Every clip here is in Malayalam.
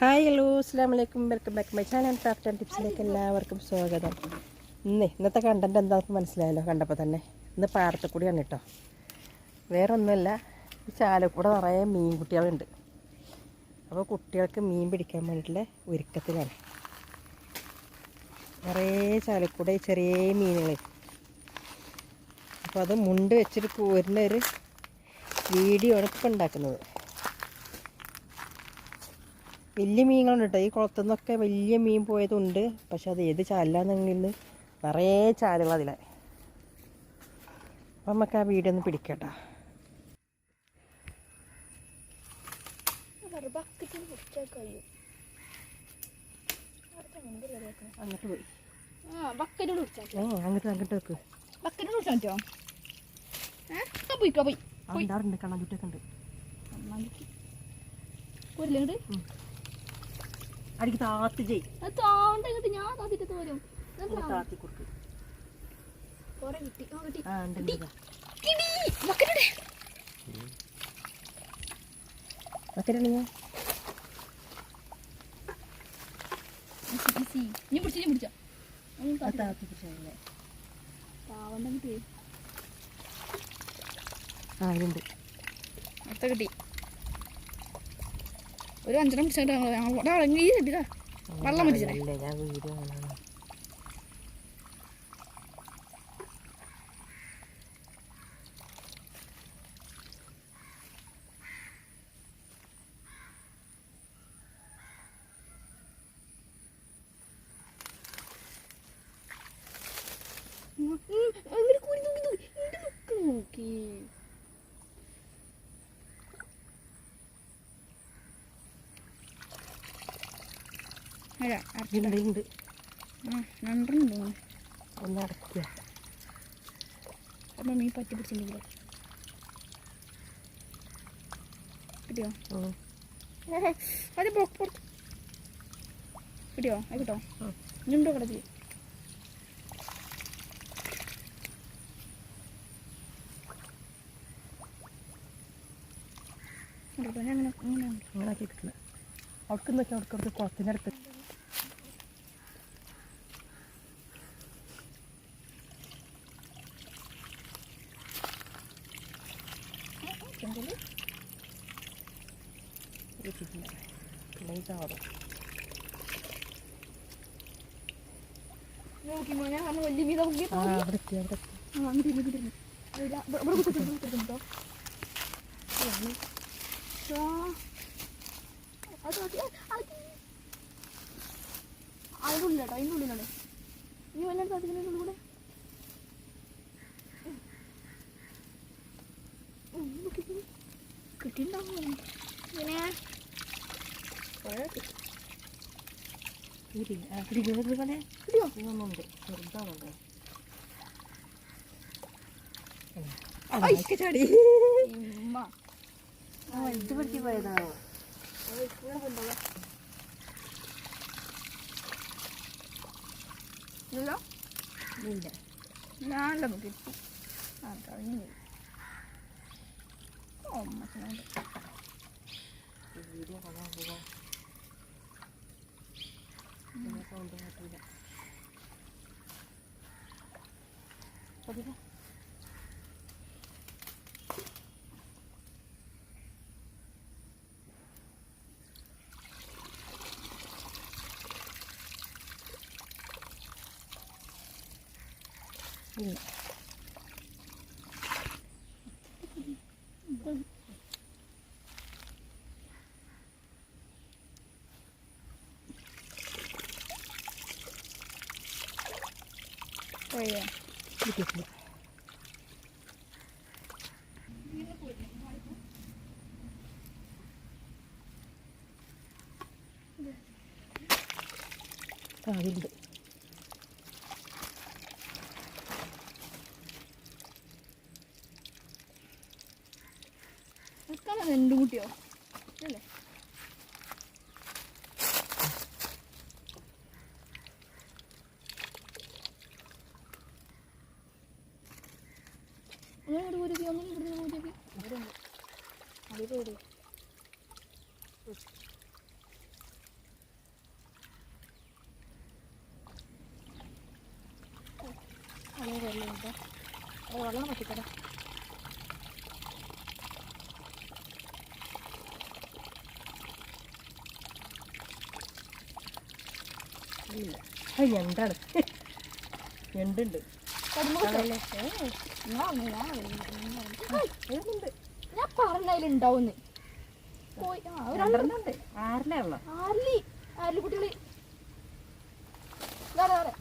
ഹായ് ഹലോ അസ്സാം വലൈക്കും welcome back my channel craft and ടിപ്സിലേക്ക് എല്ലാവർക്കും സ്വാഗതം. ഇന്ന് ഇന്നത്തെ കണ്ടന്റ് എന്താണെന്ന് മനസ്സിലായല്ലോ? കണ്ടപ്പോൾ തന്നെ. ഇന്ന് പാടത്തുകൂടിയാണ് കേട്ടോ. വേറെ ഒന്നുമല്ല ഈ ചാലക്കൂടെ നിറയെ മീൻ കുട്ടികളുണ്ട്. അപ്പോൾ കുട്ടികൾക്ക് മീൻ പിടിക്കാൻ വേണ്ടിയിട്ടുള്ള ഒരുക്കത്തിലാണ്. നിറയെ ചാലക്കൂടെ ചെറിയ മീനുകൾ അപ്പോൾ അത് മുണ്ട് വെച്ചിട്ട് പോരുന്ന ഒരു വീഡിയോ ആണ് ഇപ്പോൾ ഉണ്ടാക്കുന്നത്. വലിയ മീനുകളുണ്ട് കേട്ടോ ഈ കുളത്തു നിന്നൊക്കെ വലിയ മീൻ പോയതുണ്ട്. പക്ഷെ അത് ഏത് ചാലിലാന്നെങ്കിൽ നിറയെ ചാലുകൾ അതിലെ. അപ്പം നമുക്ക് ആ വീഡിയോ ഒന്ന് പിടിക്കട്ടോ. അങ്ങോട്ട് പോയി. അങ്ങോട്ട് അങ്ങോട്ട് വെക്ക്. പോയിക്കോ പോയി ഉണ്ട് പോരില്ലേ അടിക്ക് താത്തി ഇങ്ങോട്ട് ഞാൻ താത്തിട്ട് തോരും താത്തി കൊടുക്ക്. ആ ഇതുണ്ട്. കിട്ടി. ഒരു അഞ്ചെണ്ണം പിടിച്ചിട്ട് ഞങ്ങൾ അടങ്ങി കിട്ടില്ല വെള്ളം പിടിച്ചേ ഇല്ല ഞാൻ വീഡിയോ കാണാണ് അങ്ങനെ കൂടി നോക്കി നോക്കി ഇങ്ങോട്ട് നോക്കി നോക്കി അല്ല ഉണ്ട്. കുറച്ച് ഒന്ന് അടയ്ക്കുക. അപ്പം മീൻ പറ്റി പിടിച്ചിട്ടുണ്ടെങ്കിലോ കിട്ടിയോ. അത് പുറത്ത് കിട്ടിയോ? അത് കിട്ടോ. ഇനിയുണ്ടോ അങ്ങനെ അങ്ങനെ അവർക്ക് കുളത്തിന്റെ അടുത്ത് ചെങ്കൽ വെച്ചിട്ടുണ്ട് പിന്നെ ഈ ചാറും നോക്കി മോനെ കാരണം വലിയ മീത നോക്കി ആ അവിടെ എത്തി അവിടെ എത്തി അങ്ങോട്ട് മതി അതിന്റെ ഉള്ളിലാട്ടോ അതിന്റെ ഉള്ളിലാണ് നീ വല്ലാണ്ട് അതിന്റെ ഉള്ളിൽ കൂടെ കിട്ടിണ്ടാവും ഇങ്ങനെ ഇരി ആ പിടിക്കുന്നത് പോലെ കിട്ടിയോ ഇതൊന്നുണ്ട് ചെറുതാണുണ്ട് ഐ. ചാടി ഇത് പിടിച്ച് പോയതാണോ ഇല്ലല്ലോ ഇല്ല ഞാനല്ല നോക്കി ആ കഴിഞ്ഞു om att man hade... Mm. Mm. കിട്ടിയിട്ടില്ല നിൽക്കാനോ രണ്ടു കുട്ടിയോ? അല്ലേ ഒന്നും കൂടി പോയി ഒന്നും കൂടി പോയി അതിലൂടെ അതേ വെള്ളം കേട്ടോ അത് വെള്ളം പറ്റിക്കട്ടെ അത് ഞണ്ടാണ് ഞണ്ടുണ്ട്. ഞാൻ പറഞ്ഞതിലുണ്ടാവുന്ന് ആറിലേ ആരിലി കുട്ടികൾ. വേറെ വേറെ. കുട്ടികളെ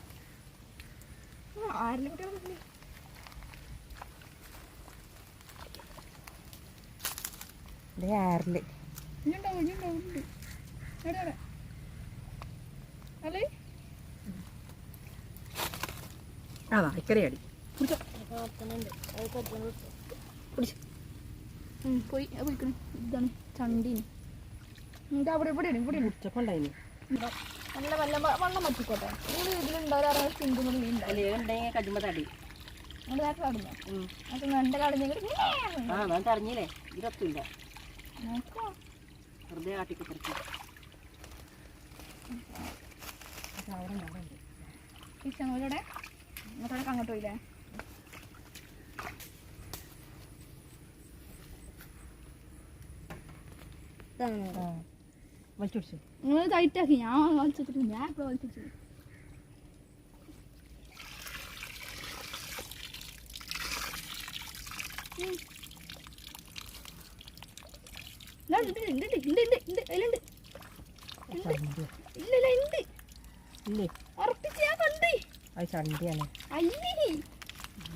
ഇതേ ആറിൽ. അതാ ഇക്കറി അടി. പോയി ഇതാണ് ചണ്ടീന്. അവിടെ ഇവിടെ ഇവിടെ ഉച്ചക്കൊണ്ടായിനി. നല്ല വെള്ളം വെള്ളം പറ്റിക്കോട്ടെ ഇതിലുണ്ടാവും ചിന്തും കൂടി ഉണ്ടാവും തടി. വെറുതെ ആട്ടിക്കുത്തിരിക്കും അങ്ങോട്ട് പോയില്ലേ? വലിച്ചുടിച്ചു നിങ്ങൾ ടൈറ്റാക്കി ഞാൻ വലിച്ചിട്ട് ഞാൻ ഇപ്പോൾ വലിച്ചു ഉണ്ട് ഉണ്ട് ഉണ്ട് ഉണ്ട് ഉണ്ട് അതിലുണ്ട് ഇല്ല ഇല്ല ഉണ്ട് ഇല്ലേ ഉറപ്പിച്ച് ഞാൻ കണ്ട് അത് ചണ്ടിയാണ് അയ്യേ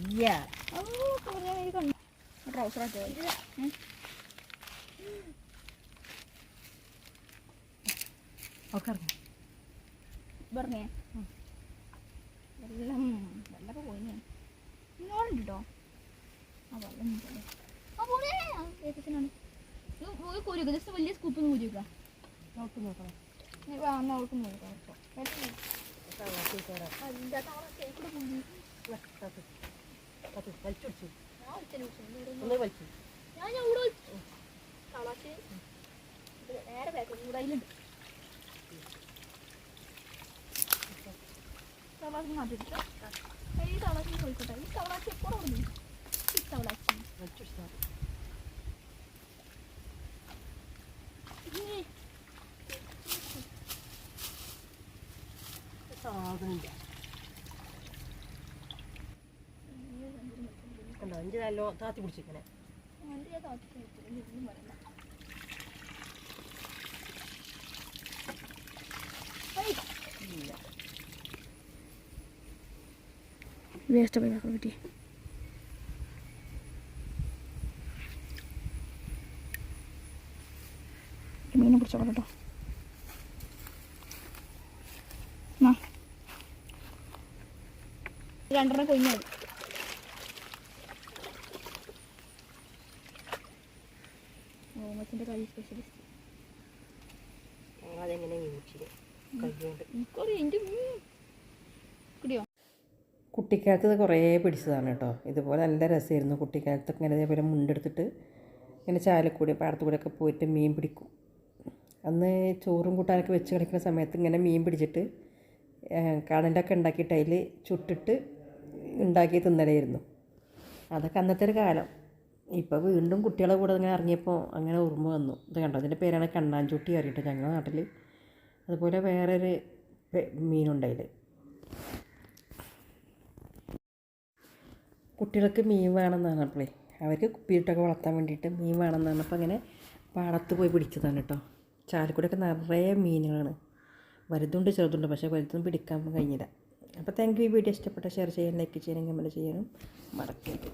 ഇയ്യാ ഓ പറയാൻ വേണ്ടി കണ്ടു ട്രൗസർ ആക്കിയോ ഒക്കെ ഇറങ്ങി. പറഞ്ഞേ വെള്ളം വെള്ളമൊക്കെ പോയി കേട്ടോ ആ വെള്ളം ജസ്റ്റ് വലിയ സ്കൂപ്പ് ഒന്ന് നോക്ക് നോക്കണം അവൾക്ക് നോക്കാം. ഞാൻ ഇവിടെ നേരെ ബാക്ക് കൂടെ അതിലുണ്ട്. തളാച്ച് മാറ്റിട്ട് ഈ തളാച്ച് ചോദിക്കട്ടെ ഈ തളാച്ച് എപ്പോഴും ഈ വലിച്ചുടിച്ചു സാധനമില്ല. കണ്ടോ? അഞ്ച് നല്ലോ താത്തി പിടിച്ചിരിക്കണേ. എന്റെ താത്തി പിടിച്ചിരിക്കുന്നു പറയണ്ട. വേസ്റ്റ് പോയി പറ്റി മീനെ പിടിച്ചോളാം കേട്ടോ രണ്ടെണ്ണം കൊഞ്ഞാൽ ഓമത്തിന്റെ കൈ സ്പെഷ്യലിസ്റ്റ് വീഴ്ചിൽ കൈകൊണ്ട് എനിക്കറിയാം എന്റെ കുട്ടിക്കാലത്ത് ഇത് കുറേ പിടിച്ചതാണ് കേട്ടോ. ഇതുപോലെ നല്ല രസമായിരുന്നു കുട്ടിക്കാലത്തൊക്കെ ഇങ്ങനെ ഇതേപോലെ മുണ്ടെടുത്തിട്ട് ഇങ്ങനെ ചാലക്കൂടി പാടത്തുകൂടെ ഒക്കെ പോയിട്ട് മീൻ പിടിക്കും. അന്ന് ചോറും കൂട്ടാനൊക്കെ വെച്ച് കളിക്കുന്ന സമയത്ത് ഇങ്ങനെ മീൻ പിടിച്ചിട്ട് കടലൊക്കെ ഉണ്ടാക്കിയിട്ട് അതിൽ ചുട്ടിട്ട് ഉണ്ടാക്കി തിന്നലായിരുന്നു. അതൊക്കെ അന്നത്തെ ഒരു കാലം. ഇപ്പോൾ വീണ്ടും കുട്ടികളെ കൂടെ ഇങ്ങനെ ഇറങ്ങിയപ്പോൾ അങ്ങനെ ഓർമ്മ വന്നു. ഇത് കണ്ടോ? അതിന്റെ പേരാണ് കണ്ണാഞ്ചുട്ടി അറിയിട്ട് ഞങ്ങളുടെ നാട്ടിൽ അതുപോലെ വേറൊരു പെ- കുട്ടികൾക്ക് മീൻ വേണമെന്നാണ് അപ്പോഴേ അവർക്ക് കുപ്പിയിട്ടൊക്കെ വളർത്താൻ വേണ്ടിയിട്ട് മീൻ വേണമെന്നാണ്. അപ്പോൾ അങ്ങനെ പാടത്ത് പോയി പിടിച്ചതാണ് കേട്ടോ. ചാലക്കുടിയൊക്കെ നിറയെ മീനുകളാണ്. വലുതുണ്ട് ചെറുതുണ്ട് പക്ഷേ വലുതൊന്നും പിടിക്കാൻ കഴിഞ്ഞില്ല. അപ്പോൾ താങ്ക് യു ഈ വീഡിയോ ഇഷ്ടപ്പെട്ട ഷെയർ ചെയ്യാൻ ലൈക്ക് ചെയ്യാനും കമന്റ് ചെയ്യാനും മറക്കരുത്.